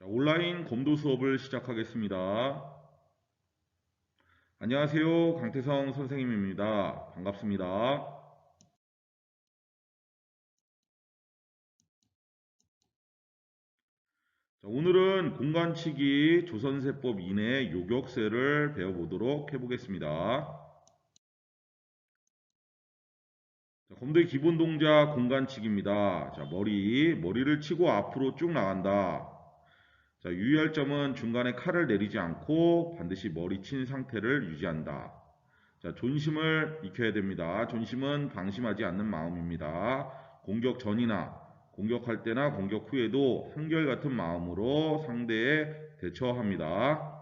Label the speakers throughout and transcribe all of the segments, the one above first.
Speaker 1: 자, 온라인 검도 수업을 시작하겠습니다. 안녕하세요. 강태성 선생님입니다. 반갑습니다. 자, 오늘은 공간치기 조선세법 이내 요격세를 배워보도록 해보겠습니다. 자, 검도의 기본 동작 공간치기입니다. 자, 머리, 머리를 치고 앞으로 쭉 나간다. 자, 유의할 점은 중간에 칼을 내리지 않고 반드시 머리 친 상태를 유지한다. 자, 존심을 익혀야 됩니다. 존심은 방심하지 않는 마음입니다. 공격 전이나 공격할 때나 공격 후에도 한결같은 마음으로 상대에 대처합니다.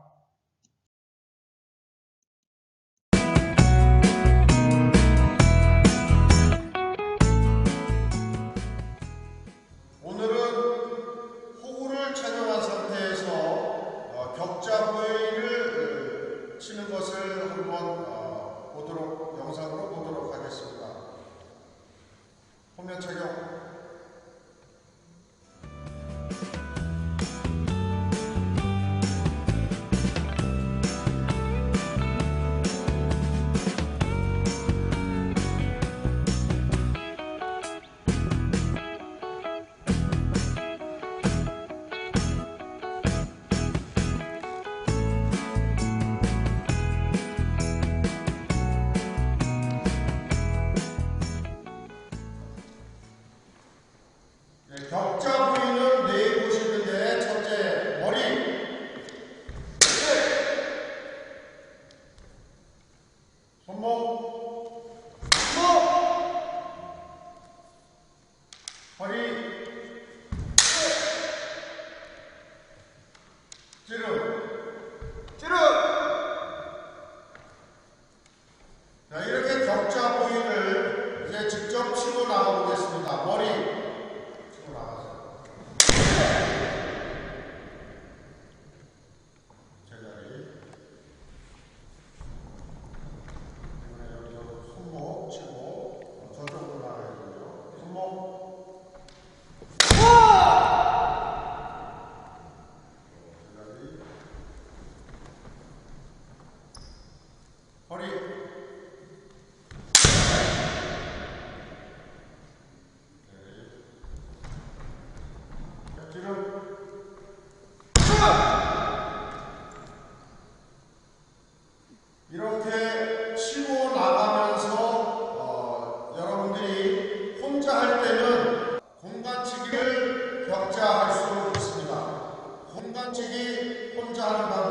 Speaker 2: 손 각자 할수 없습니다. 공간책이 혼자
Speaker 1: 한다면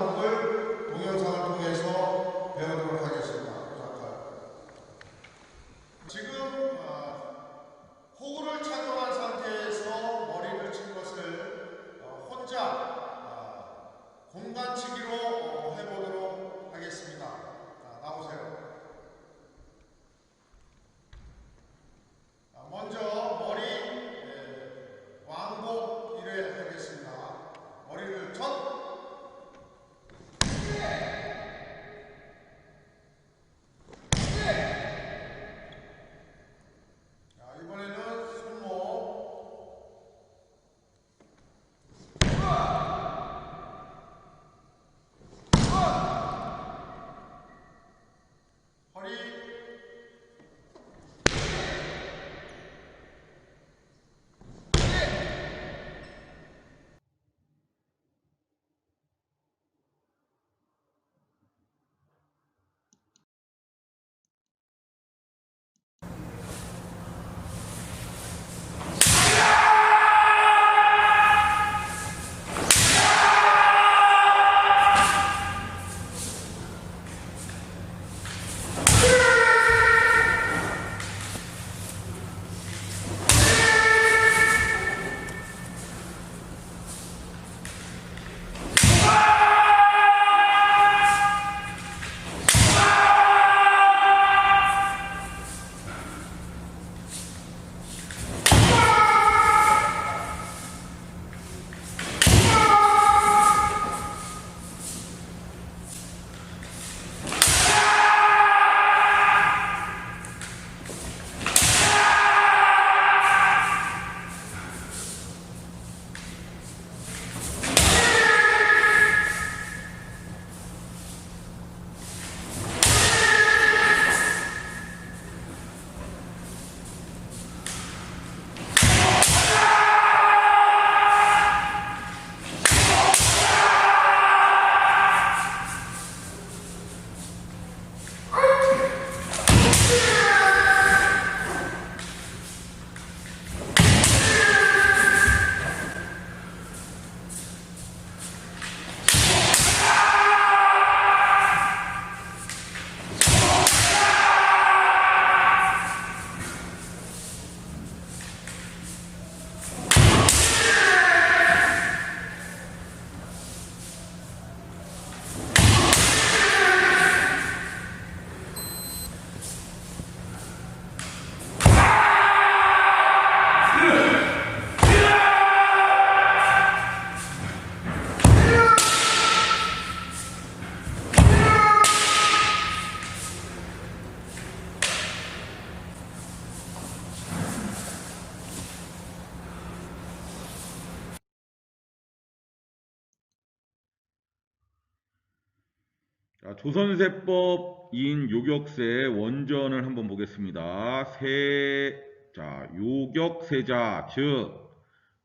Speaker 1: 조선세법인 요격세 원전을 한번 보겠습니다. 세, 자, 요격세자, 즉,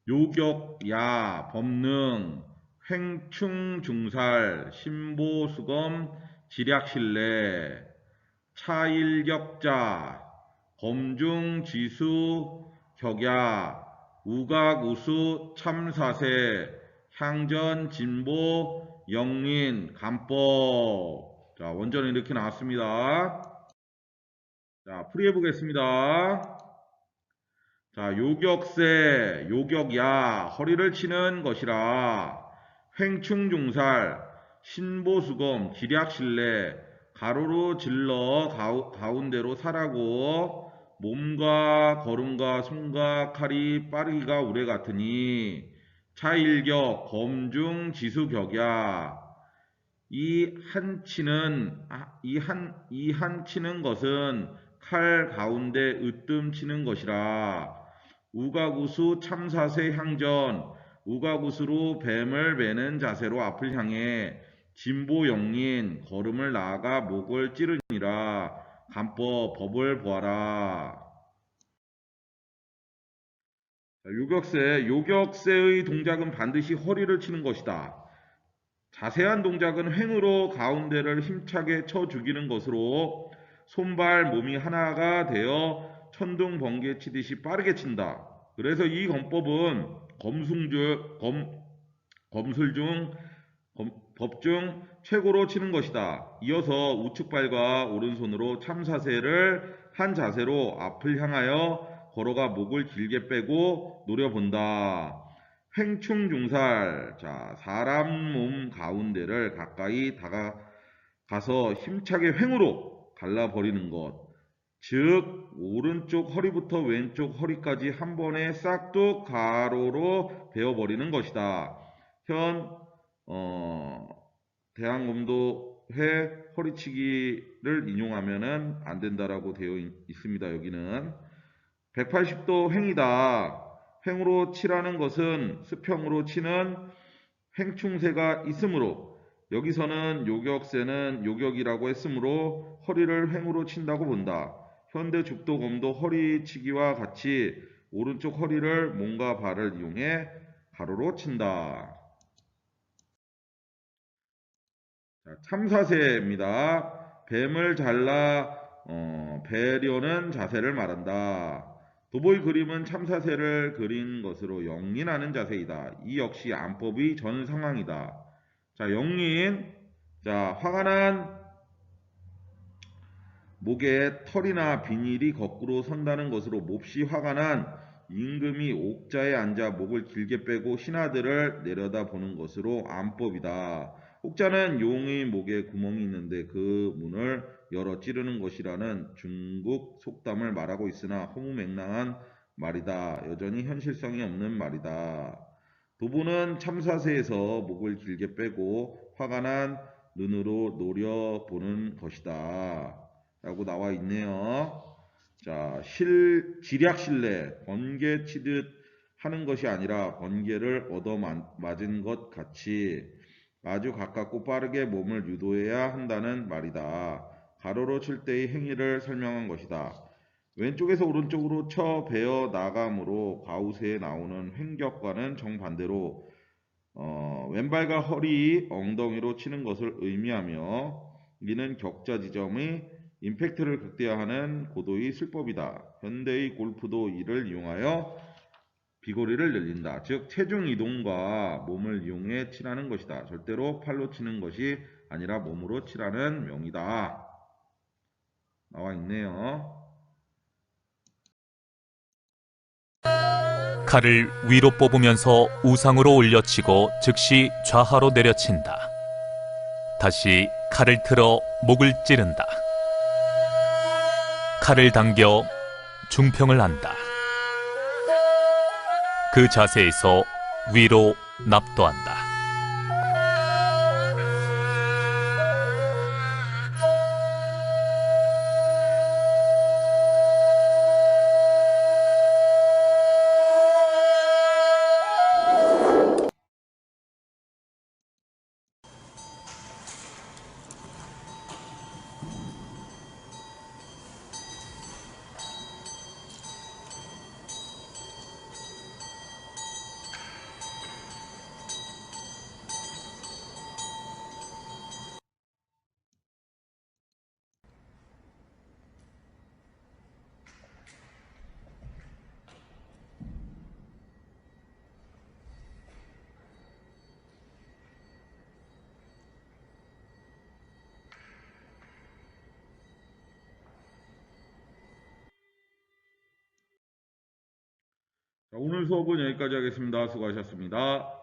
Speaker 1: 요격야, 법능, 횡충중살, 신보수검, 지략신뢰, 차일격자, 검중지수, 격야, 우각우수, 참사세, 향전, 진보, 영린, 간법. 자, 원전은 이렇게 나왔습니다. 자, 풀이해 보겠습니다. 자, 요격세, 요격야, 허리를 치는 것이라. 횡충중살, 신보수검, 지략신뢰, 가로로 질러 가운데로 사라고 몸과 걸음과 손과 칼이 빠르기가 우레 같으니 차일격, 검중, 지수격야. 이 한치는 아, 이한 이 한치는 것은 칼 가운데 으뜸 치는 것이라. 우가구수 참사세 향전. 우가구수로 뱀을 매는 자세로 앞을 향해 진보 영린 걸음을 나아가 목을 찌르니라. 간법 법을 보아라. 자, 요격세 요격세의 동작은 반드시 허리를 치는 것이다. 자세한 동작은 횡으로 가운데를 힘차게 쳐 죽이는 것으로 손발 몸이 하나가 되어 천둥 번개 치듯이 빠르게 친다. 그래서 이 검법은 검승주 검 검술 중 검- 법중 최고로 치는 것이다. 이어서 우측발과 오른손으로 참사세를 한 자세로 앞을 향하여 걸어가 목을 길게 빼고 노려본다. 횡충중살. 자, 사람 몸 가운데를 가까이 다가가서 힘차게 횡으로 갈라버리는 것. 즉, 오른쪽 허리부터 왼쪽 허리까지 한 번에 싹둑 가로로 베어버리는 것이다. 현, 어, 대한검도회 허리치기를 인용하면은 안 된다라고 되어 있- 있습니다. 여기는 180도 횡이다. 횡으로 치라는 것은 수평으로 치는 횡충세가 있으므로 여기서는 요격세는 요격이라고 했으므로 허리를 횡으로 친다고 본다. 현대 죽도검도 허리치기와 같이 오른쪽 허리를 몸과 발을 이용해 가로로 친다. 자, 참사세입니다. 뱀을 잘라 어, 배려는 자세를 말한다. 도보의 그림은 참사세를 그린 것으로 영린하는 자세이다. 이 역시 안법의 전 상황이다. 자, 영린. 자, 화가 난 목에 털이나 비닐이 거꾸로 선다는 것으로 몹시 화가 난 임금이 옥자에 앉아 목을 길게 빼고 신하들을 내려다 보는 것으로 안법이다. 옥자는 용의 목에 구멍이 있는데 그 문을 열어 찌르는 것이라는 중국 속담을 말하고 있으나 허무맹랑한 말이다. 여전히 현실성이 없는 말이다. 도보는 참사세에서 목을 길게 빼고 화가 난 눈으로 노려보는 것이다. 라고 나와 있네요. 자, 실, 지략신뢰, 번개 치듯 하는 것이 아니라 번개를 얻어 맞은 것 같이 아주 가깝고 빠르게 몸을 유도해야 한다는 말이다. 가로로 칠 때의 행위를 설명한 것이다. 왼쪽에서 오른쪽으로 쳐 베어 나감으로 가우세에 나오는 횡격과는 정반대로 어, 왼발과 허리, 엉덩이로 치는 것을 의미하며 이는 격자 지점의 임팩트를 극대화하는 고도의 술법이다. 현대의 골프도 이를 이용하여 비거리를 늘린다. 즉 체중 이동과 몸을 이용해 치라는 것이다. 절대로 팔로 치는 것이 아니라 몸으로 치라는 명이다. 나와 있네요.
Speaker 3: 칼을 위로 뽑으면서 우상으로 올려치고 즉시 좌하로 내려친다. 다시 칼을 틀어 목을 찌른다. 칼을 당겨 중평을 한다. 그 자세에서 위로 납도한다.
Speaker 1: 오늘 수업은 여기까지 하겠습니다. 수고하셨습니다.